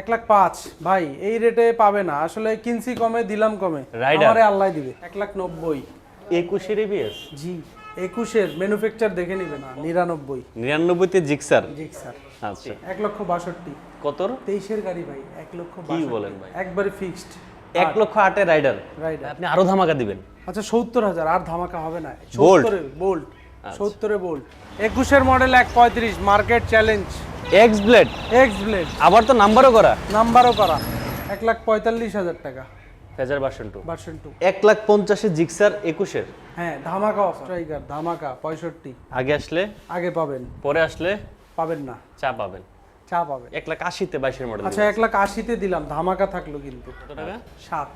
এক লাখ পাঁচ। ভাই এই রেটে পাবে না। আসলে কিনছি কমে দিলাম কমে? আমারে আল্লাহ দিবে। এক লাখ নব্বই। একুশের এবিএস জি একুশের ম্যানুফ্যাকচার দেখে নিবে না নিরানব্বই। নিরানব্বইতে জিক্সার আচ্ছা। এক লক্ষ বাষট্টি। কতর? তেইশের গাড়ি ভাই এক লক্ষ কি বলেন ভাই? একবারে ফিক্সড এক লক্ষ আটের রাইডার রাইডার আপনি আরও ধামাকা দিবেন। আচ্ছা সত্তর হাজার। আর ধামাকা হবে না। সত্তরে বোল্ট আচ্ছা। সত্তরে বোল্ট একুশের মডেল এক পঁয়ত্রিশ। Market challenge X blade X blade আবার তো নাম্বারও করা। নাম্বারও করা। এক লাখ পঁয়তাল্লিশ হাজার টাকা। Fazer version two version two এক লাখ পঞ্চাশে জিক্সার একুশের? হ্যাঁ ধামাকা স্ট্রাইকার ধামাকা পঁয়ষট্টি। আগে আসলে? আগে পাবেন। পরে আসলে? পাবেন না। চা পাবেন। চা পাবেন। এক লাখ আশিতে বাইশের মডেল আচ্ছা এক লাখ আশিতে দিলাম। ধামাকা থাকল কিন্তু। কত টাকা? সাত।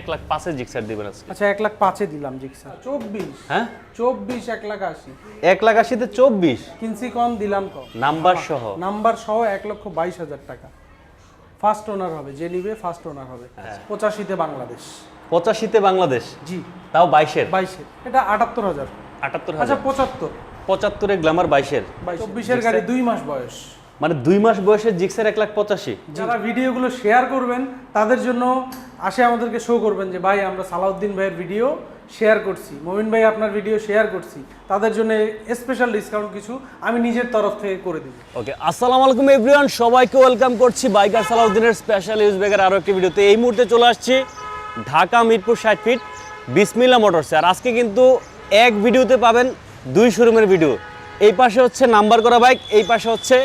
এক লাখ পাঁচে জিক্সার দিবেন আজকে। আচ্ছা এক লাখ পাঁচে দিলাম জিক্সা চব্বিশ। হ্যাঁ? চব্বিশ এক লাখ আশি। এক লাখ আশিতে চব্বিশ? কিনছি কম দিলাম কম নাম্বার সহ? নাম্বার সহ এক লক্ষ বাইশ হাজার টাকা। ফার্স্ট ওনার হবে যে নিবে ফার্স্ট ওনার হবে। পঁচাশিতে বাংলাদেশ। পঁচাশিতে বাংলাদেশ? জি। তাও বাইশের? বাইশের। এটা আটাত্তর হাজার। আটাত্তর আচ্ছা হাজার পঁচাত্তর। পঁচাত্তরে গ্ল্যামার বাইশের। চব্বিশের গাড়ি দুই মাস বয়স। মানে দুই মাস বয়সের জিক্সের এক লাখ পঁচাশি। যারা ভিডিওগুলো শেয়ার করবেন তাদের জন্য আসে আমাদেরকে শো করবেন যে ভাই আমরা সালাউদ্দিন ভাইয়ের ভিডিও শেয়ার করছি। মমিন ভাই আপনার ভিডিও শেয়ার করছি। তাদের জন্য স্পেশাল ডিসকাউন্ট কিছু আমি নিজের তরফ থেকে করে দিব। ওকে আসসালামু আলাইকুম এভরিওয়ান সবাইকে ওয়েলকাম করছি বাইকার সালাউদ্দিনের স্পেশাল ইউজ ব্যাগের আরও একটি ভিডিওতে এই মুহূর্তে চলে আসছি ঢাকা মিরপুর ষাট ফিট বিসমিল্লা মোটরসে আর আজকে কিন্তু এক ভিডিওতে পাবেন দুই শোরুমের ভিডিও এই পাশে হচ্ছে নাম্বার করা বাইক এই পাশে হচ্ছে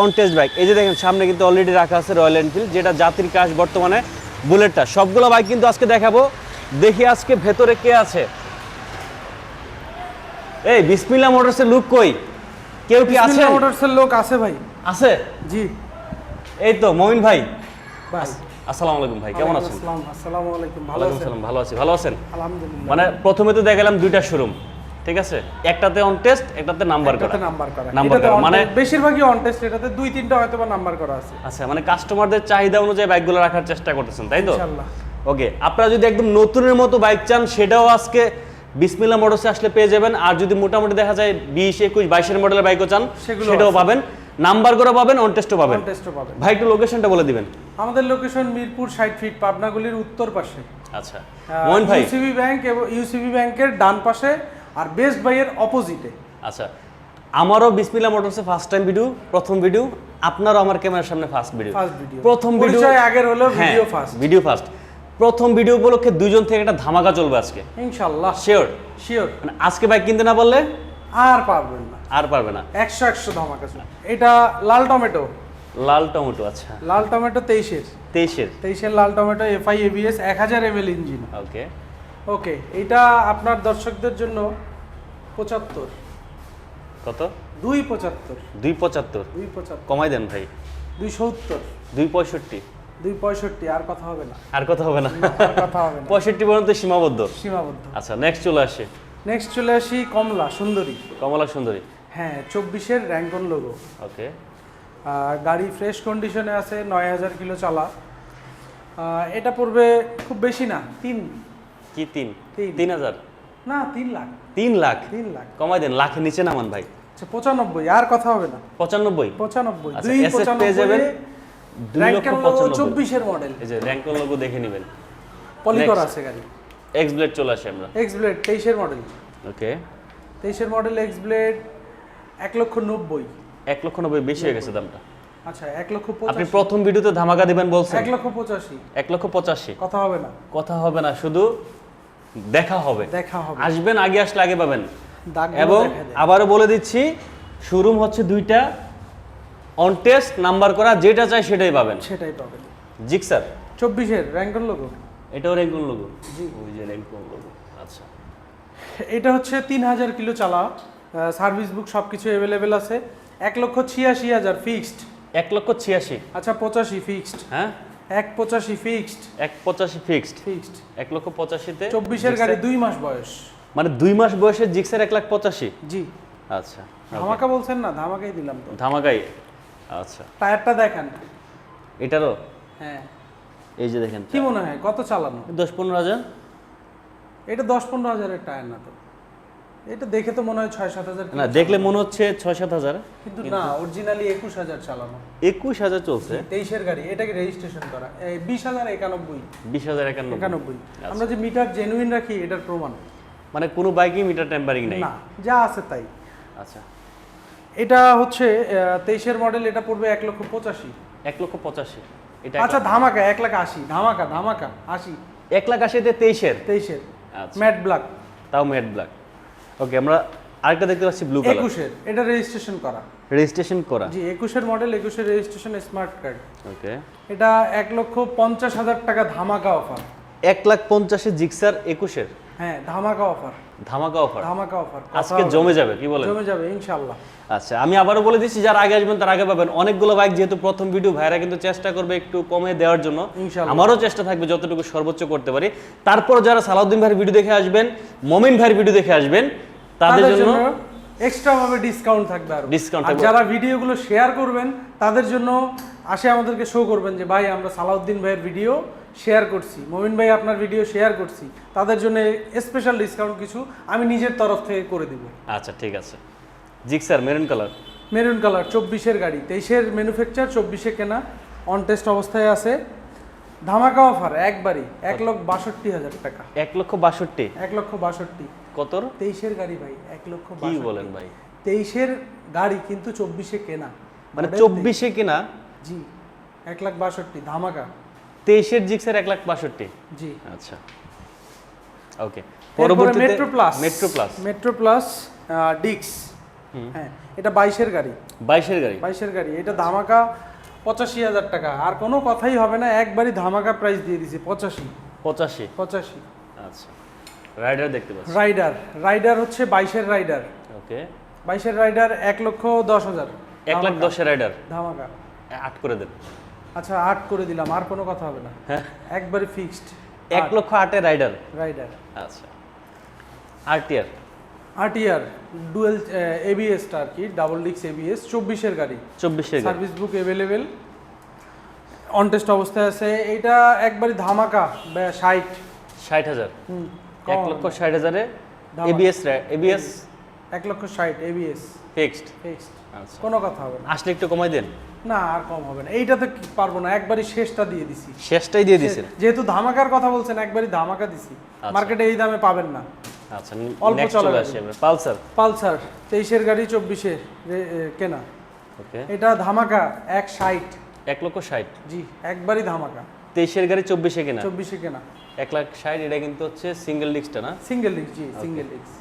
অন টেস্ট বাইক এই যে দেখেন সামনে কিন্তু অলরেডি রাখা আছে রয়্যাল এনফিল্ড যেটা জাতির কাজ বর্তমানে বুলেটটা। সবগুলো বাইক কিন্তু আজকে দেখাবো। দেখি আজকে ভেতরে কে আছে। এই বিসমিল্লা মোটরসের লুক কই? কেউ কি আছে? মোটরসের লোক আছে ভাই। আছে? জি। এই তো মমিন ভাই। ভাই। আসসালামু আলাইকুম ভাই কেমন আছেন? আসসালামু। আলাইকুম ভালো আছেন? ভালো আছি ভালো আছেন? আলহামদুলিল্লাহ। মানে প্রথমে তো দেখালাম দুইটা শোরুম ঠিক আছে? একটাতে অন টেস্ট একটাতে নাম্বার করা। নাম্বার করা। নাম্বার করা মানে বেশিরভাগই অন টেস্ট এটাতে দুই তিনটা হয়তো বা নাম্বার করা আছে। আচ্ছা মানে কাস্টমারদের চাহিদা অনুযায়ী বাইকগুলো রাখার চেষ্টা করতেছেন তাই তো? ইনশাআল্লাহ ওকে আপনারা যদি একদম নতুনের মতো বাইক চান সেটাও আজকে বিসমিল্লা মোটরসে আসলে পেয়ে যাবেন। আর যদি মোটামুটি দেখা যায় বিশ একুশ বাইশের মডেলের বাইকও চান সেটাও পাবেন। নাম্বার করে পাবেন অন টেস্টও পাবেন। অন টেস্টও পাবেন। ভাই একটু লোকেশনটা বলে দিবেন। আমাদের লোকেশন মিরপুর ষাট ফিট পাবনাগুলির উত্তর পাশে। আচ্ছা। মোহন ভাই। ইউসিবি ব্যাংক এবং ইউসিবি ব্যাংকের ডান পাশে আর বেস্ট বাইয়ের অপোজিটে আচ্ছা আমারও বিসমিল্লা মোটরসে ফার্স্ট টাইম ভিডিও প্রথম ভিডিও আপনারও আমার ক্যামেরার সামনে ফার্স্ট ভিডিও প্রথম ভিডিও আগের হলো ভিডিও ফার্স্ট ভিডিও ফার্স্ট প্রথম ভিডিও উপলক্ষে দুজন থেকে একটা ধামাকা চলবে আজকে। ইনশাআল্লাহ। শিওর শিওর মানে আজকে বাইক কিনতে না পারলে আর পারবেন না। আর পারবে না। একশো একশো ধামাকা ছিল। এটা লাল টমেটো। লাল টমেটো আচ্ছা। লাল টমেটো তেইশের। তেইশের। তেইশের লাল টমেটো এফআই এবিএস এক হাজার M L engine. Okay okay এটা আপনার দর্শকদের জন্য পঁচাত্তর। কত? দুই পঁচাত্তর। দুই পঁচাত্তর। দুই পঁচাত্তর। কমাই দেন ভাই। দুই সত্তর। দুই পঁয়ষট্টি। দুই পঁয়ষট্টি আর কথা হবে না। আর কথা হবে না। আর কথা হবে না। পঁয়ষট্টি পর্যন্ত সীমাবদ্ধ। সীমাবদ্ধ। আচ্ছা নেক্সট চলে আসে। নেক্সট চলে আসি কমলা সুন্দরী। কমলা সুন্দরী। হ্যাঁ চব্বিশের র্যাঙ্কন লোগো ওকে গাড়ি ফ্রেশ কন্ডিশনে আছে নয় হাজার কিলো চালা। এটা পড়বে খুব বেশি না তিন কি তিন? তিন। হাজার? না তিন লাখ। তিন লাখ? তিন লাখ। কমাই দেন লাখের নিচে নামান ভাই। আচ্ছা পঁচানব্বই আর কথা হবে না। পঁচানব্বই? পঁচানব্বই আচ্ছা, দুই পেয়ে যাবেন দুই লক্ষ পঁচানব্বই। চব্বিশের মডেল এই যে র্যাঙ্কন লোগো দেখে নেবেন। পলিকর আছে গাড়ি। এক্স ব্লেড চলে আসে আমরা। এক্স ব্লেড তেইশের মডেল ওকে। তেইশের মডেল এক্স ব্লেড এক লক্ষ নব্বই। এক লক্ষ নব্বই বেশি হয়ে গেছে দামটা। আচ্ছা এক লক্ষ আপনি প্রথম ভিডিওতে ধামাকা দিবেন বলছেন। এক লক্ষ পঁচাশি। এক লক্ষ পঁচাশি। কথা হবে না। কথা হবে না শুধু দেখা হবে। দেখা হবে। আসবেন আগে আসলে আগে পাবেন। এবং আবারও বলে দিচ্ছি শোরুম হচ্ছে দুইটা। অন টেস্ট নাম্বার করা যেটা চাই সেটাই পাবেন। সেটাই পাবেন। জিক স্যার। চব্বিশের র্যাঙ্কন লোগো এটাও র্যাঙ্কন লোগো জি। ওই যে র্যাঙ্কন লোগো আচ্ছা। এটা হচ্ছে তিন হাজার কিলো চালা। সার্ভিস বুক সব কিছু অ্যাভেলেবেল আছে। এক লক্ষ ছিয়াশি হাজার ফিক্সড এক লক্ষ ছিয়াশি। আচ্ছা পঁচাশি ফিক্সড হ্যাঁ? এক পঁচাশি ফিক্সড এক পঁচাশি ফিক্সড ফিক্সড এক লক্ষ পঁচাশিতে চব্বিশের গাড়ি দুই মাস বয়স। মানে দুই মাস বয়সের জিক্সার এক লাখ পঁচাশি? জি। আচ্ছা ধামাকা বলছেন না ধামাকাই দিলাম তো। ধামাকাই। আচ্ছা। টায়ারটা দেখেন। এটারও? হ্যাঁ। এই যে দেখেন কি মনে হয় কত চালানো? দশ পনেরো হাজার? এটা দশ পনেরো হাজারের টায়ার না তো? এটা দেখে তো মনে হয় ছয় সাত হাজার না দেখলে মনে হচ্ছে ছয় সাত হাজার কিন্তু না অরিজিনালি একুশ হাজার চালানো। একুশ হাজার চলছে। তেইশের গাড়ি এটাকে রেজিস্ট্রেশন করা। বিশ হাজার একানব্বই। বিশ হাজার একানব্বই। আমরা যে মিটার জেনুইন রাখি এটার প্রমাণ। মানে কোনো বাইকই মিটার টেম্পারিং নেই? না যা আছে তাই। আচ্ছা। এটা হচ্ছে তেইশের মডেল এটা পড়বে এক লক্ষ পঁচাশি। এক লক্ষ পঁচাশি। এটা আচ্ছা ধামাকা এক লাখ আশি ধামাকা ধামাকা আশি। এক লাখ আশিতে তেইশের? তেইশের। আচ্ছা। ম্যাট ব্ল্যাক তাও ম্যাট ব্ল্যাক ওকে আমরা আরেকটা দেখতে পাচ্ছি ব্লু কালার 21 এর এটা রেজিস্ট্রেশন করা। রেজিস্ট্রেশন করা। জি 21 এর মডেল 21 এর রেজিস্ট্রেশন স্মার্ট কার্ড ওকে এটা এক লক্ষ পঞ্চাশ হাজার টাকা ধামাকা অফার এক লাখ পঞ্চাশে জিক্সার একুশের। হ্যাঁ ধামাকা অফার ধামাকা অফার ধামাকা অফার আজকে জমে যাবে কি বলেন? জমে যাবে ইনশাল্লাহ আচ্ছা আমি আবারও বলে দিচ্ছি যারা আগে আসবেন তার আগে পাবেন। অনেকগুলো বাইক যেহেতু প্রথম ভিডিও ভাইরা কিন্তু চেষ্টা করবে একটু কমে দেওয়ার জন্য। আমারও চেষ্টা থাকবে যতটুকু সর্বোচ্চ করতে পারি। তারপর যারা সালাউদ্দিন ভাইয়ের ভিডিও দেখে আসবেন মমিন ভাইয়ের ভিডিও দেখে আসবেন তাদের জন্য এক্সট্রা ভাবে ডিসকাউন্ট থাকবে আর। Discount আর। যারা ভিডিওগুলো শেয়ার করবেন তাদের জন্য আসে আমাদেরকে শো করবেন যে ভাই আমরা সালাউদ্দিন ভাইয়ের ভিডিও শেয়ার করছি। মমিন ভাই আপনার ভিডিও শেয়ার করছি। তাদের জন্য স্পেশাল ডিসকাউন্ট কিছু আমি নিজের তরফ থেকে করে দিব। আচ্ছা ঠিক আছে। Gixxer maroon colour maroon colour চব্বিশের গাড়ি। তেইশের ম্যানুফ্যাকচার চব্বিশে কেনা অন টেস্ট অবস্থায় আছে। ধামাকা অফার একবারই এক লক্ষ বাষট্টি হাজার টাকা। এক লক্ষ বাষট্টি? এক লক্ষ বাষট্টি। কতর? তেইশের গাড়ি ভাই এক লক্ষ কি বলেন ভাই? তেইশের গাড়ি কিন্তু চব্বিশে কেনা। মানে চব্বিশে কেনা? জি এক লাখ বাষট্টি ধামাকা। তেইশের জিক্সার এক লাখ বাষট্টি। জি। আচ্ছা। ওকে পরবর্তী metro plus metro plus metro plus ডিক্স হ্যাঁ এটা বাইশের গাড়ি। বাইশের গাড়ি। বাইশের গাড়ি। এটা ধামাকা পঁচাশি হাজার টাকা। আর কোনো কথাই হবে না একবারই ধামাকা প্রাইস দিয়ে দিছি পঁচাশি। পঁচাশি। পঁচাশি। আচ্ছা। রাইডার দেখতে পাচ্ছি। রাইডার রাইডার হচ্ছে বাইশের রাইডার ওকে বাইশের রাইডার এক লক্ষ দশ হাজার। এক লাখ দশের রাইডার ধামাকা। আট করে দেন। আচ্ছা আট করে দিলাম আর কোনো কথা হবে না। হ্যাঁ। একবারে ফিক্সড এক লক্ষ আটের রাইডার রাইডার আচ্ছা। আরটিআর আরটিআর ডুয়েল এবিএসটা আর কি ডাবল ডিক্স এবিএস চব্বিশের গাড়ি। চব্বিশের service book available on test অবস্থায় আছে। এটা একবারই ধামাকা ষাট। ষাট হাজার। হুম এক লক্ষ ষাট হাজারে। এবিএস এবিএস এক লক্ষ ষাট এবিএস ফিক্সড ফিক্সড কোনো কথা হবে না। আসলে একটু কমাই দেন। না আর কম হবে না। এইটাতে কি পারব না একবারই শেষটা দিয়ে দিছি। শেষটাই দিয়ে দিয়েছেন যেহেতু ধামাকার কথা বলছেন একবারই ধামাকা দিছি। মার্কেটে এই দামে পাবেন না। আচ্ছা অল্প চলে। আসি আমরা পালসার? পালসার তেইশের গাড়ি চব্বিশে কেনা। ওকে। এটা ধামাকা এক ষাট। এক লক্ষ ষাট? জি একবারই ধামাকা। তেইশের গাড়ি চব্বিশে কিনা? চব্বিশে কেনা। এক লাখ ষাট এটা কিন্তু হচ্ছে সিঙ্গেল ডিস্কটা না? সিঙ্গেল ডিস্ক জি সিঙ্গেল ডিস্ক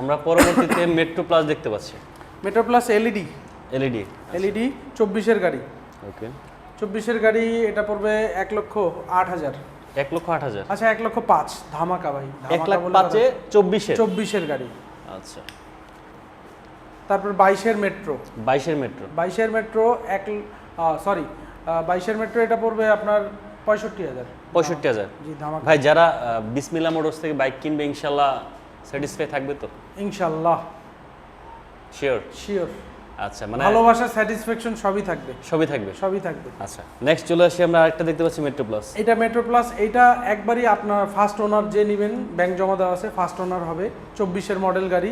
আমরা পরবর্তীতে মেট্রো প্লাস দেখতে পাচ্ছি। Metro plus LED LED LED চব্বিশের গাড়ি। ওকে চব্বিশের গাড়ি এটা পড়বে এক লক্ষ আট হাজার। এক লক্ষ আট হাজার? আচ্ছা এক লক্ষ পাঁচ ধামাকা ভাই এক লাখ পাঁচে চব্বিশে চব্বিশের? গাড়ি। আচ্ছা। তারপর বাইশের মেট্রো। বাইশের মেট্রো? বাইশের মেট্রো এক সরি বাইশের মেট্রো এটা পড়বে আপনার পঁয়ষট্টি হাজার। পঁয়ষট্টি হাজার? জি ধামাকা। ভাই যারা বিসমিল্লা মোটরস থেকে বাইক কিনবে ইনশাল্লাহ স্যাটিসফাই থাকবে তো? ইনশাল্লাহ। শিওর শিওর আচ্ছা মানে ভালোবাসা স্যাটিসফ্যাকশন সবই থাকবে। সবই থাকবে? সবই থাকবে। আচ্ছা নেক্সট চলে আসি আমরা আরেকটা দেখতে পাচ্ছি মেট্রো প্লাস এটা মেট্রো প্লাস এটা একবারই আপনার ফার্স্ট ওনার যে নেবেন ব্যাংক জমা দেওয়া আছে ফার্স্ট ওনার হবে চব্বিশের মডেল গাড়ি।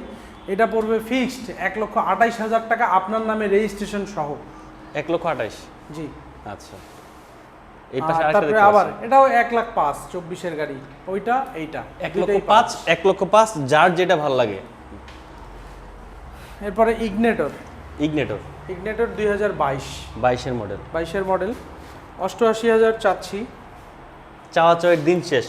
এটা পড়বে ফিক্সড এক লক্ষ আঠাইশ হাজার টাকা আপনার নামে রেজিস্ট্রেশন সহ। এক লক্ষ আঠাইশ? জি। আচ্ছা। এই পাশে তারপরে আবার এটাও এক লাখ পাঁচ চব্বিশের গাড়ি ওইটা এইটা এক লক্ষ পাঁচ এক লক্ষ পাঁচ যার যেটা ভালো লাগে। এরপরে ইগনেটর ইগনেটর ইগনেটর দুই হাজার বাইশ। বাইশের মডেল বাইশের মডেল অষ্টআশি হাজার চাচ্ছি। চাওয়া চাওয়ের দিন শেষ।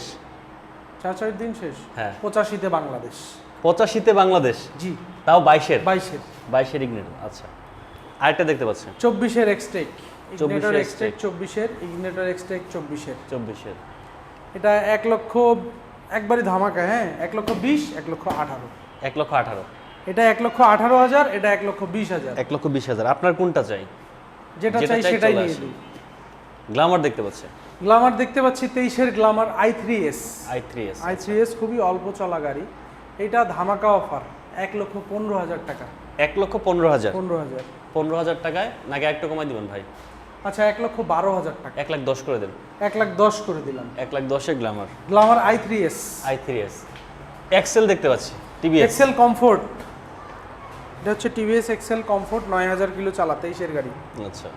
চাচার দিন শেষ? হ্যাঁ। পঁচাশিতে বাংলাদেশ। পঁচাশিতে বাংলাদেশ? জি। তাও বাইশের? বাইশের। বাইশের ইগনেটর আচ্ছা। আরেকটা দেখতে পাচ্ছেন। চব্বিশের এক্সটেক ইগনেটর 24 এক্সটেক চব্বিশের ইগনেটর এক্সটেক চব্বিশের। চব্বিশের। এটা এক লক্ষ একবারই ধামাকা হ্যাঁ? এক লক্ষ বিশ এক লক্ষ আঠারো। এক লক্ষ আঠারো। এটা এক লক্ষ আঠারো হাজার এটা এক লক্ষ বিশ হাজার। এক লক্ষ বিশ হাজার। আপনার কোনটা চাই? যেটা চাই সেটাই নিয়ে। দিই গ্লামার দেখতে পাচ্ছে। গ্লামার দেখতে পাচ্ছি তেইশের glamour I three S. I three S I three S খুবই অল্প চলা গাড়ি। এটা ধামাকা অফার এক লক্ষ পনেরো হাজার টাকা। এক লক্ষ পনেরো হাজার? পনেরো হাজার। পনেরো হাজার টাকায়? নাকি একটু কমাই দিবেন ভাই? আচ্ছা এক লক্ষ বারো হাজার টাকা। এক লাখ দশ করে দেন। এক লাখ দশ করে দিলাম। এক লাখ দশে glamour. Glamour I three S. I three S. Excel দেখতে পাচ্ছি টিভি এক্সেল কমফোর্ট। এটা হচ্ছে টিভিএস এক্সেল কমফোর্ট নয় হাজার কিলো চালা তেইশের গাড়ি। আচ্ছা।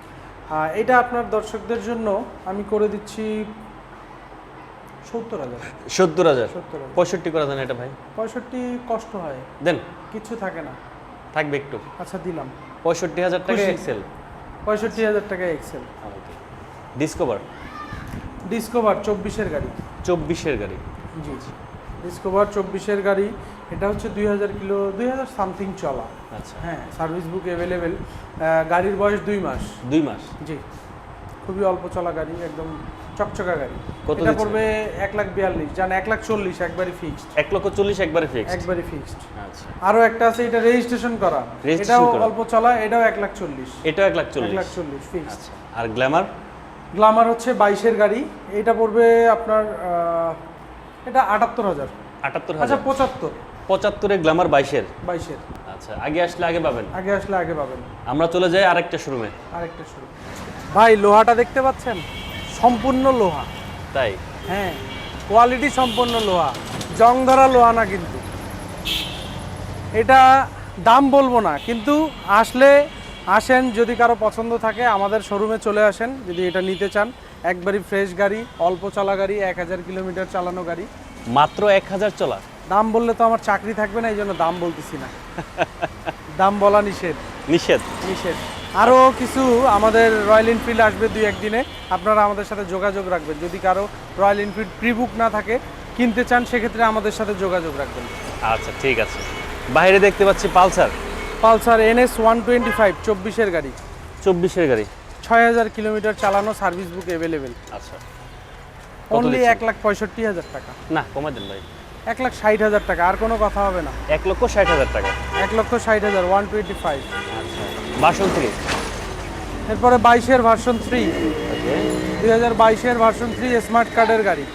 এটা আপনার দর্শকদের জন্য আমি করে দিচ্ছি সত্তর হাজার। সত্তর হাজার? সত্তর পঁয়ষট্টি করে দেন এটা ভাই। পঁয়ষট্টি কষ্ট হয়। দেন। কিচ্ছু থাকে না। থাকবে একটু। আচ্ছা দিলাম। পঁয়ষট্টি হাজার টাকা এক্সেল পঁয়ষট্টি হাজার টাকা এক্সেল ডিসকভার ডিসকভার চব্বিশের গাড়ি। চব্বিশের গাড়ি। জি জি। ডিসকভার চব্বিশের গাড়ি। এটা হচ্ছে দুই হাজার কিলো দুই হাজার সামথিং চলা। আচ্ছা। হ্যাঁ সার্ভিস বুক অ্যাভেলেবেল গাড়ির বয়স দুই মাস। দুই মাস? জি। খুবই অল্প চলা গাড়ি একদম চকচকা গাড়ি। কত এটা পড়বে এক লাখ বিয়াল্লিশ। জান এক লাখ চল্লিশ একবারই ফিক্সড এক লক্ষ চল্লিশ একবারে ফিক্স একবারই ফিক্সড আচ্ছা। আরও একটা আছে এটা রেজিস্ট্রেশন করা। এটাও। অল্প চলা এটাও এক লাখ চল্লিশ। এটাও এক লাখ চল্লিশ। এক লাখ চল্লিশ ফিক্সড আচ্ছা। আর গ্ল্যামার গ্ল্যামার হচ্ছে বাইশের গাড়ি। এটা পড়বে আপনার এটা আটাত্তর হাজার। আটাত্তর আচ্ছা হাজার। পঁচাত্তর। পঁচাত্তরে গ্ল্যামার বাইশের? বাইশের। আচ্ছা আগে আসলে আগে পাবেন? আগে আসলে আগে পাবেন। আমরা চলে যাই আরেকটা শোরুমে আরেকটা শুরু ভাই লোহাটা দেখতে পাচ্ছেন? সম্পূর্ণ লোহা। তাই? হ্যাঁ কোয়ালিটি সম্পন্ন লোহা। জং ধরা লোহা না কিন্তু। এটা দাম বলব না কিন্তু আসলে আসেন যদি কারও পছন্দ থাকে আমাদের শোরুমে চলে আসেন যদি এটা নিতে চান। একবারই ফ্রেশ গাড়ি অল্প চালা গাড়ি এক হাজার কিলোমিটার চালানো গাড়ি। মাত্র এক হাজার চলা। দাম বললে তো আমার চাকরি থাকবে না এই জন্য দাম বলতেছি না। দাম বলা নিষেধ। নিষেধ? নিষেধ। আরও কিছু আমাদের রয়্যাল এনফিল্ড আসবে দুই একদিনে আপনারা আমাদের সাথে যোগাযোগ রাখবেন। যদি কারও রয়্যাল এনফিল্ড প্রি বুক না থাকে কিনতে চান সেক্ষেত্রে আমাদের সাথে যোগাযোগ রাখবেন। আচ্ছা ঠিক আছে। বাইরে দেখতে পাচ্ছি Pulsar. Pulsar NS one twenty five চব্বিশের গাড়ি। চব্বিশের গাড়ি। ছয় হাজার কিলোমিটার চালানো সার্ভিস বুক অ্যাভেলেবেল আচ্ছা। অনলি এক লাখ পঁয়ষট্টি হাজার টাকা। না কমে দেন ভাই। এক লাখ ষাট হাজার টাকা আর কোনো কথা হবে না। এক লক্ষ ষাট হাজার টাকা। এক লক্ষ ষাট হাজার one twenty five version three এরপরে বাইশের ভার্সন থ্রি দুই হাজার বাইশের ভার্সন থ্রি স্মার্ট কার্ডের গাড়ি।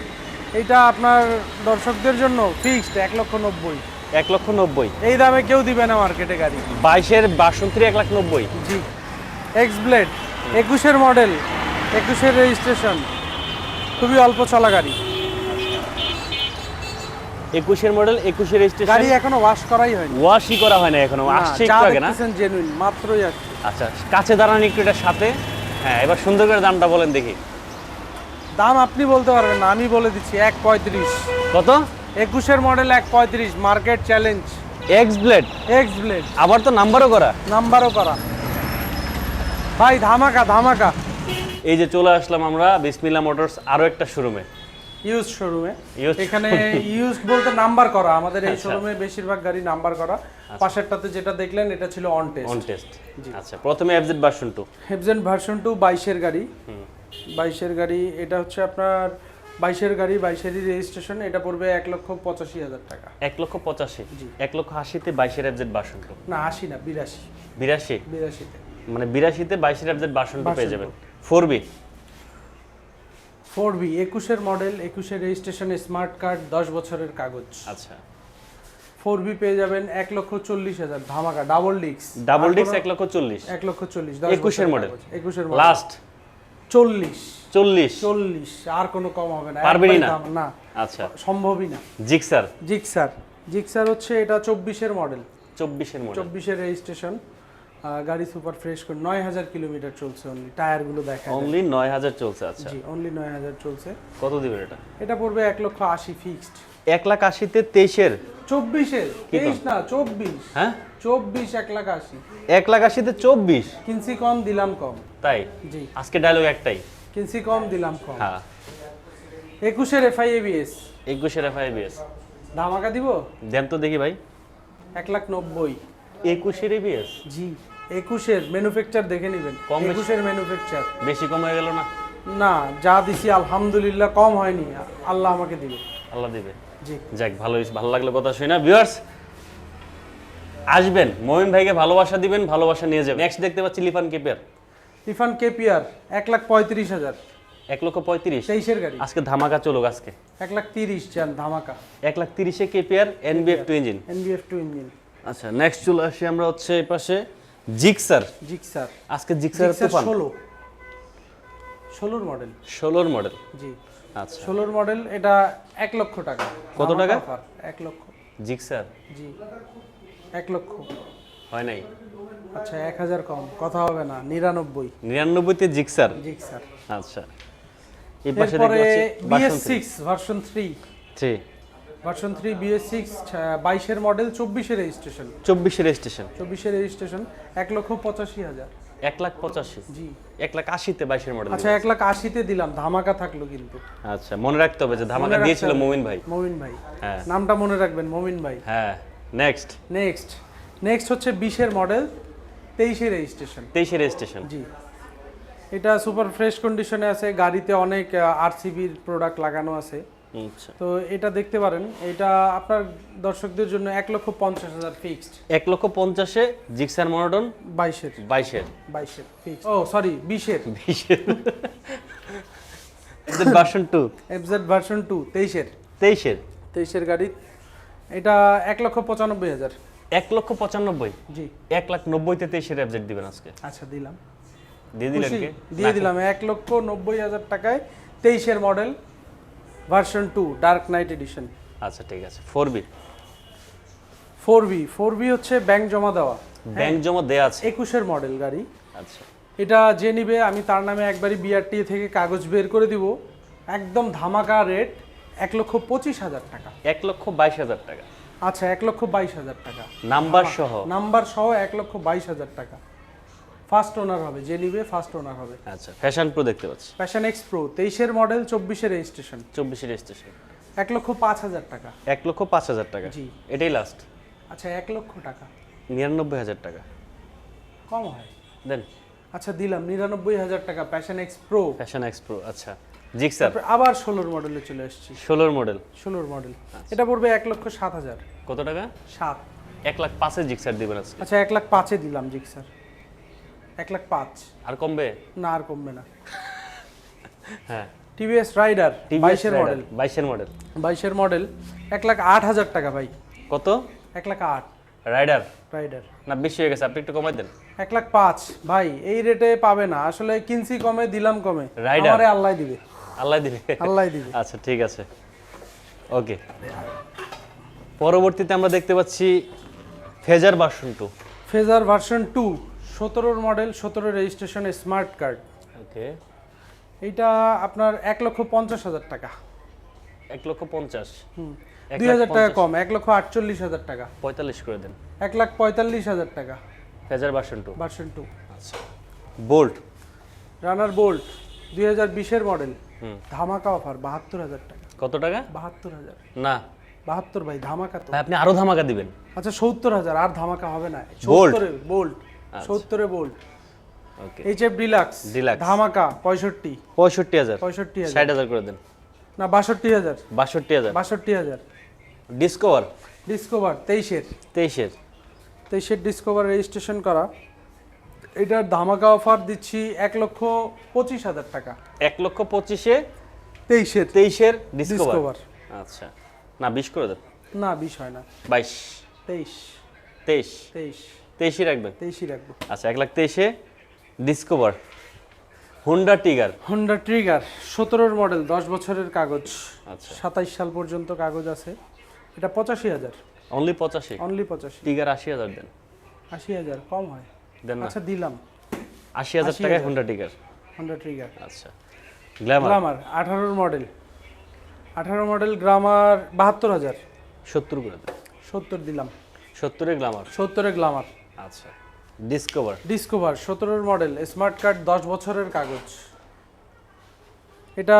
এইটা আপনার দর্শকদের জন্য ফিক্সড এক লক্ষ নব্বই। এক লক্ষ নব্বই। এই দামে কেউ দিবে না মার্কেটে গাড়ি। বাইশের বাসন থ্রি এক লাখ নব্বই। জি। এক্স ব্লেড একুশের মডেল একুশের রেজিস্ট্রেশন খুবই অল্প চলা গাড়ি। একুশের মডেল একুশের গাড়ি রেজিস্ট্রেশন এখনও ওয়াশ করাই হয়নি। ওয়াশই করা হয় না এখনও আসছে একটু আগে না। জেনুইন মাত্রই আসছে। আচ্ছা কাছে দাঁড়ান একটু এটার সাথে। হ্যাঁ এবার সুন্দর করে দামটা বলেন দেখি। দাম আপনি বলতে পারবেন না আমি বলে দিচ্ছি এক পঁয়ত্রিশ। কত? একুশের মডেল এক পঁয়ত্রিশ market challenge X blade X blade আবার তো নাম্বারও করা। নাম্বারও করা। ভাই ধামাকা ধামাকা। এই যে চলে আসলাম আমরা বিসমিল্লা মোটরস আরও একটা শোরুমে ইউজ শোরুমে এখানে ইউজ বলতে নাম্বার করা আমাদের এই আচ্ছা। শোরুমে বেশিরভাগ গাড়ি নাম্বার করা। পাশেরটাতে যেটা দেখলেন এটা ছিল অন অন টেস্ট টেস্ট আচ্ছা প্রথমে এফজেড ভার্সন টু হেভজেন ভার্সন টু বাইশের গাড়ি। বাইশের গাড়ি এটা হচ্ছে আপনার বাইশের গাড়ি বাইশেরই রেজিস্ট্রেশন এটা পড়বে এক লক্ষ পঁচাশি হাজার টাকা। এক লক্ষ পঁচাশি? এক লক্ষ আশিতে বাইশের এফজেড ভার্সন না আশি না বিরাশি। বিরাশি? বিরাশিতে। মানে বিরাশিতে বাইশের এফজেড ভার্সন পেয়ে যাবেন। ফোর বি ফোর বি একুশের মডেল একুশের রেজিস্ট্রেশন স্মার্ট কার্ড দশ বছরের কাগজ। আচ্ছা। ফোর বি পেয়ে যাবেন এক লক্ষ চল্লিশ হাজার ধামাকা ডাবল ডিক্স ডাবল ডিস্ক এক লক্ষ চল্লিশ। এক লক্ষ চল্লিশ একুশের model। একুশের মডেল লাস্ট চল্লিশ। চল্লিশ। চল্লিশ আর কোনো কম হবে না। পারবেনই না। না। আচ্ছা। সম্ভবই না। জিক্সার জিক্সার জিক্সার হচ্ছে এটা চব্বিশের মডেল চব্বিশের মডেল চব্বিশের রেজিস্ট্রেশন গাড়ি সুপার ফ্রেশ করে নয় হাজার কিলোমিটার চলছে অনলি টায়ারগুলো দেখা অনলি নয় হাজার চলছে আচ্ছা। জি অনলি নয় হাজার চলছে। কত দিবেন এটা? এটা পড়বে এক লক্ষ আশি ফিক্সড এক লাখ আশিতে তেইশের? চব্বিশের? তেইশ না চব্বিশ। হ্যাঁ? চব্বিশ এক লাখ আশি। এক লাখ আশিতে চব্বিশ? কিনছি কম দিলাম কম। তাই? জি। আজকে ডায়লগ একটাই। কিনছি কম দিলাম কম। হ্যাঁ। একুশের এফআই এবিএস একুশের এফআইবিএস ধামাকা দিব? দেন তো দেখি ভাই। এক লাখ নব্বই। একুশের এবিএস জি। একুশের ম্যানুফ্যাকচার দেখে নেবেন। কম বেশি? একুশের ম্যানুফ্যাকচার বেশি কম হয়ে গেল না? না যা দিছি আলহামদুলিল্লাহ কম হয়নি। আল্লাহ আমাকে দিবে। আল্লাহ দিবে? জি। যাক ভালো হয়েছে, ভালো লাগল কথা শুনে ভিউয়ার্স আসবেন। মমিন ভাইকে ভালোবাসা দিবেন ভালোবাসা নিয়ে যাবেন। নেক্সট দেখতে পাচ্ছি লিফান কেপিয়ার। ইরফান কেপিআর এক লাখ পঁয়ত্রিশ হাজার। এক লক্ষ পঁয়ত্রিশ? তেইশের গাড়ি। আজকে ধামাকা চলুক আজকে। এক লাখ তিরিশ চান ধামাকা। এক লাখ তিরিশে KPR NBF two engine NBF two engine আচ্ছা নেক্সট চলে আসি আমরা হচ্ছে এই পাশে। জিক্সার। জিক্সার। আজকে জিক্সার জিক্সার তুফান? ষোলো। ষোলোর মডেল। ষোলোর মডেল? জি। আচ্ছা। ষোলোর মডেল এটা এক লক্ষ টাকা। কত টাকা? এক লক্ষ। জিক্সার? জি। এক লক্ষ। হয় নাই? আচ্ছা এক হাজার কম। কথা হবে না। নিরানব্বই। নিরানব্বইতে জিক্সার? জি স্যার আচ্ছা। এই পাশে দেখতে পাচ্ছি সিক্স ভার্সন থ্রি জি। ভার্সন থ্রি বিএস সিক্স বাইশের মডেল চব্বিশের রেজিস্ট্রেশন। চব্বিশের রেজিস্ট্রেশন। চব্বিশের রেজিস্ট্রেশন এক লক্ষ পঁচাশি হাজার। এক লাখ পঁচাশি? জি। এক লাখ আশিতে বাইশের মডেল আচ্ছা এক লাখ আশিতে দিলাম ধামাকা থাকল কিন্তু। আচ্ছা মনে রাখতে হবে যে ধামাকা দিয়েছিল মমিন ভাই। মমিন ভাই। হ্যাঁ। নামটা মনে রাখবেন মমিন ভাই। হ্যাঁ নেক্সট নেক্সট নেক্সট হচ্ছে বিশের মডেল তেইশে রেজিস্ট্রেশন। তেইশে রেজিস্ট্রেশন। জি। এটা সুপার ফ্রেশ কন্ডিশনে আছে গাড়িতে অনেক আরসিবির প্রোডাক্ট লাগানো আছে। তো এটা দেখতে পারেন এটা আপনার দর্শকদের জন্য এক লক্ষ পঞ্চাশ হাজার ফিক্সড এক লক্ষ পঞ্চাশে জিক্সার মনোডন বাইশের। বাইশের। বাইশের ফিক্সড ও সরি বিশের। বিশের। Version two FZ version two তেইশের। তেইশের। তেইশের গাড়ি। এটা এক লক্ষ পঁচানব্বই হাজার। এক লক্ষ পঁচানব্বই? জি। এক লাখ নব্বইতে তেইশের অ্যাবজেক্ট দিবেন আজকে। আচ্ছা দিলাম। দিয়ে? কি? দিয়ে দিলাম এক লক্ষ নব্বই হাজার টাকায় তেইশের model version two dark knight edition. আচ্ছা ঠিক আছে। Four B. Four B four B হচ্ছে ব্যাংক জমা দেওয়া। ব্যাংক জমা দেওয়া আছে। একুশের মডেল গাড়ি। আচ্ছা। এটা যে নিবে আমি তার নামে একবারই বিআরটি থেকে কাগজ বের করে দিব। একদম ধামাকা রেট এক লক্ষ পঁচিশ হাজার টাকা। এক লক্ষ বাইশ হাজার টাকা। আচ্ছা এক লক্ষ বাইশ হাজার টাকা। নাম্বার সহ। নাম্বার সহ এক লক্ষ বাইশ হাজার টাকা। ফার্স্ট ওনার হবে যে নিবে ফার্স্ট ওনার হবে। আচ্ছা ফ্যাশন প্রো দেখতে পাচ্ছি। প্যাশন এক্স প্রো তেইশের মডেল চব্বিশের রেজিস্ট্রেশন চব্বিশে রেজিস্ট্রেশন এক লক্ষ পাঁচ হাজার টাকা। এক লক্ষ পাঁচ হাজার টাকা? জি। এটাই লাস্ট আচ্ছা এক লক্ষ টাকা। নিরানব্বই হাজার টাকা। কম হয়? দেন। আচ্ছা দিলাম নিরানব্বই হাজার টাকা passion X pro fashion X pro আচ্ছা। জিক্সার তারপরে আবার ষোলোর মডেলে চলে এসেছি ষোলোর মডেল ষোলোর মডেল এটা পড়বে এক লক্ষ সাত হাজার। কত টাকা? সাত। এক লাখ পাঁচের জিক্সার দিবেন আজকে। আচ্ছা এক লাখ পাঁচে দিলাম জিক স্যার এক লাখ পাঁচ। আর কমবে? না আর কমবে না। হ্যাঁ। টিভিএস রাইডার বাইশের মডেল। বাইশের মডেল। বাইশের মডেল এক লাখ আট হাজার টাকা ভাই। কত? এক লাখ আট। রাইডার? রাইডার। না বেশি হয়ে গেছে আপনি একটু কমাই দেন। এক লাখ পাঁচ। ভাই এই রেটে পাবে না। আসলে কিনছি কমে দিলাম কমে। Rider। আমারে আল্লাহ দিবে। আল্লাহ দিবে। আল্লাহ দিবে। আচ্ছা ঠিক আছে। ওকে। পরবর্তীতে আমরা দেখতে পাচ্ছি Fazer version two. Fazer version two. সতেরোর মডেল সতেরো রেজিস্ট্রেশন স্মার্ট কার্ড ওকে এইটা আপনার এক লক্ষ পঞ্চাশ হাজার টাকা। এক লক্ষ পঞ্চাশ। দুই হাজার টাকা কম এক লক্ষ আটচল্লিশ হাজার টাকা। পঁয়তাল্লিশ করে দেন। এক লাখ পঁয়তাল্লিশ হাজার টাকা। Fazer version two version two আচ্ছা। বোল্ট রানার বোল্ট দুই হাজার বিশের মডেল হুম। ধামাকা অফার বাহাত্তর হাজার টাকা। কত টাকা? বাহাত্তর হাজার। না। বাহাত্তর ভাই ধামাকা তো। আপনি আরও ধামাকা দিবেন। আচ্ছা সত্তর হাজার আর ধামাকা হবে না? সত্তরে বোল্ট আচ্ছা। সত্তরে Bolt. Okay H F Deluxe Deluxe। ধামাকা পঁয়ষট্টি। পঁয়ষট্টি হাজার। পঁয়ষট্টি হাজার। ষাট হাজার করে দেন। না বাষট্টি হাজার। বাষট্টি হাজার। বাষট্টি হাজার। ডিসকভার ডিসকভার তেইশের। তেইশের। তেইশের ডিসকভার রেজিস্ট্রেশন করা। এটার ধামাকা অফার দিচ্ছি এক লক্ষ পঁচিশ হাজার টাকা। এক লক্ষ পঁচিশে তেইশের। তেইশের ডিসকভার আচ্ছা। না বিশ করে দেন। না বিষ হয় না। বাইশ। তেইশ। তেইশ। তেইশ। তেইশই রাখবেন? তেইশই রাখব। আচ্ছা এক লাখ তেইশে Discover Honda Trigger Honda Trigger সতেরোর মডেল দশ বছরের কাগজ। আচ্ছা। সাতাইশ সাল পর্যন্ত কাগজ আছে। এটা পঁচাশি হাজার। অনলি পঁচাশি? অনলি পঁচাশি। টিগার আশি হাজার দেন। আশি হাজার কম হয়। দেন না। আচ্ছা দিলাম। আশি হাজার টাকায় হুন্ডা টিগার হন্ডা ট্রিগার আচ্ছা। গ্ল্যামার গ্রামার আঠারোর মডেল আঠারো মডেল গ্রামার বাহাত্তর হাজার। সত্তর করে দেন। সত্তর দিলাম। সত্তরে গ্ল্যামার সত্তরে গ্লামার আচ্ছা। ডিসকভার ডিসকভার সতেরোর মডেল স্মার্ট কার্ড দশ বছরের কাগজ। এটা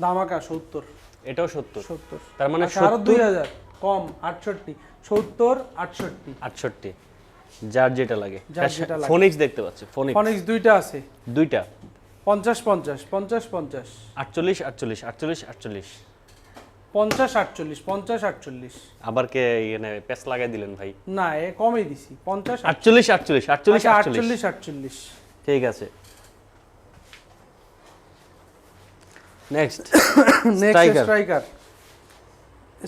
ধামাকা সত্তর। এটাও সত্তর। সত্তর। তার মানে আচ্ছা, আরও দুই হাজার কম আটষট্টি। সত্তর আটষট্টি। আটষট্টি। যার যেটা লাগে। যার যেটা লাগে। ফোনিক্স দেখতে পাচ্ছি ফোনিক্স ফনিক্স দুইটা আছে। দুইটা। পঞ্চাশ পঞ্চাশ পঞ্চাশ পঞ্চাশ। আটচল্লিশ আটচল্লিশ আটচল্লিশ আটচল্লিশ। পঞ্চাশ আটচল্লিশ পঞ্চাশ আটচল্লিশ। আবার কে এখানে পেস লাগাই দিলেন ভাই? না এ কমই দিছি পঞ্চাশ আটচল্লিশ। আটচল্লিশ আটচল্লিশ আচ্ছা, আটচল্লিশ। আটচল্লিশ আটচল্লিশ। ঠিক আছে। নেক্সট নেক্সট স্ট্রাইকার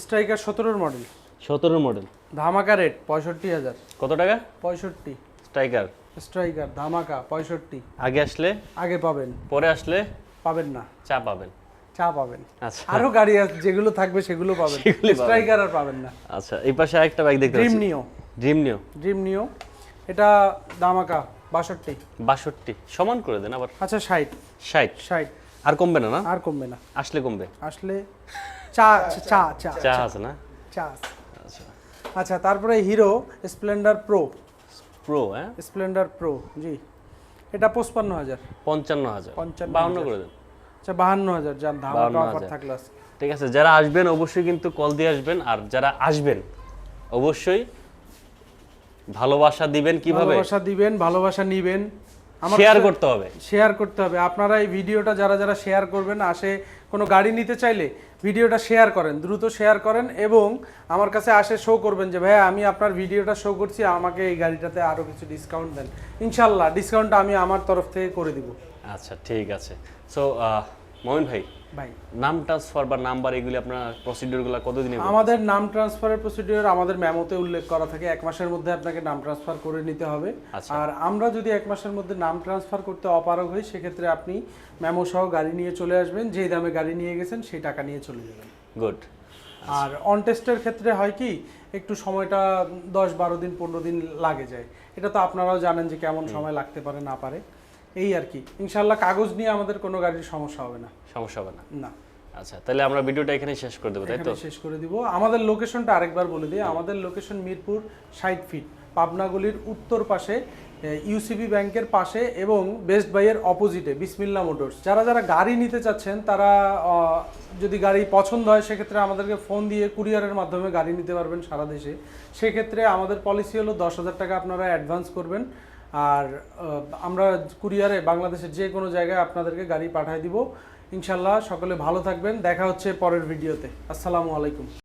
স্ট্রাইকার সতেরোর মডেল সতেরো মডেল ধামাকা রেট পঁয়ষট্টি হাজার। কত টাকা? পঁয়ষট্টি। স্ট্রাইকার স্ট্রাইকার ধামাকা পঁয়ষট্টি। আগে আসলে? আগে পাবেন। পরে আসলে? পাবেন না। চা পাবেন। চা পাবেন। আচ্ছা। আরও গাড়ি যেগুলো থাকবে সেগুলো পাবেন। স্ট্রাইকার আর পাবেন না। আচ্ছা এই পাশে আরেকটা বাইক দেখতে ড্রিম পাচ্ছি নিও ড্রিম নিও ড্রিম নিও এটা দামাকা বাষট্টি। বাষট্টি। সমান করে দেন আবার। আচ্ছা ষাট। ষাট। ষাট। আর কমবে না না? আর কমবে না। আসলে কমবে। আসলে চা চা চা। চা আছে না? চা। আচ্ছা। আচ্ছা তারপরে হিরো স্প্লেন্ডার প্রো। প্রো হ্যাঁ? স্প্লেন্ডার প্রো জি। এটা পঁচপান্ন হাজার। পঞ্চান্ন হাজার। পঞ্চান্ন বাউন্ন করে দেন। আচ্ছা ধামাকা অফার। থাকলে। ঠিক আছে যারা আসবেন অবশ্যই কিন্তু কল দিয়ে আসবেন আর যারা আসবেন অবশ্যই ভালোবাসা দিবেন কীভাবে? ভালোবাসা দিবেন ভালোবাসা নিবেন। শেয়ার করতে হবে। শেয়ার করতে হবে। আপনারা এই ভিডিওটা যারা যারা শেয়ার করবেন আসে কোনো গাড়ি নিতে চাইলে ভিডিওটা শেয়ার করেন দ্রুত শেয়ার করেন এবং আমার কাছে আসে শো করবেন যে ভাইয়া আমি আপনার ভিডিওটা শো করছি আমাকে এই গাড়িটাতে আরও কিছু ডিসকাউন্ট দেন। ইনশাল্লাহ ডিসকাউন্টটা আমি আমার তরফ থেকে করে দিব। আচ্ছা ঠিক আছে। সো মমিন ভাই ভাই। নাম ট্রান্সফার বা নাম্বার এগুলি আপনার প্রসিডিউরগুলো কতদিনে আমাদের নাম ট্রান্সফারের প্রসিডিওর আমাদের মেমোতে উল্লেখ করা থাকে। এক মাসের মধ্যে আপনাকে নাম ট্রান্সফার করে নিতে হবে। আচ্ছা। আর আমরা যদি এক মাসের মধ্যে নাম ট্রান্সফার করতে অপারগ হই সেক্ষেত্রে আপনি মেমো সহ গাড়ি নিয়ে চলে আসবেন। যেই দামে গাড়ি নিয়ে গেছেন সেই টাকা নিয়ে চলে যাবেন। গুড আর অন টেস্টের ক্ষেত্রে হয় কি একটু সময়টা দশ বারো দিন পনেরো দিন লাগে যায়। এটা তো আপনারাও জানেন যে কেমন সময় লাগতে পারে না পারে। এই আর কি। ইনশাল্লাহ কাগজ নিয়ে আমাদের কোনো গাড়ির সমস্যা হবে না। সমস্যা হবে না? না। আচ্ছা তাহলে আমরা ভিডিওটা এখানে শেষ করে দেবো তাই তো? শেষ করে দিব। আমাদের লোকেশনটা আরেকবার বলে দিই। আমাদের লোকেশন মিরপুর ষাট ফিট পাবনাগুলির উত্তর পাশে ইউসিবি ব্যাংকের পাশে এবং বেস্ট বাইয়ের অপোজিটে বিসমিল্লা মোটরস। যারা যারা গাড়ি নিতে চাচ্ছেন তারা যদি গাড়ি পছন্দ হয় সেক্ষেত্রে আমাদেরকে ফোন দিয়ে কুরিয়ারের মাধ্যমে গাড়ি নিতে পারবেন সারা দেশে। সেক্ষেত্রে আমাদের পলিসি হলো দশ হাজার টাকা আপনারা অ্যাডভান্স করবেন। আর আমরা কুরিয়ারে বাংলাদেশের যে কোনো জায়গায় আপনাদেরকে গাড়ি পাঠিয়ে দিব। ইনশাল্লাহ সকলে ভালো থাকবেন। দেখা হচ্ছে পরের ভিডিওতে। আসসালামু আলাইকুম।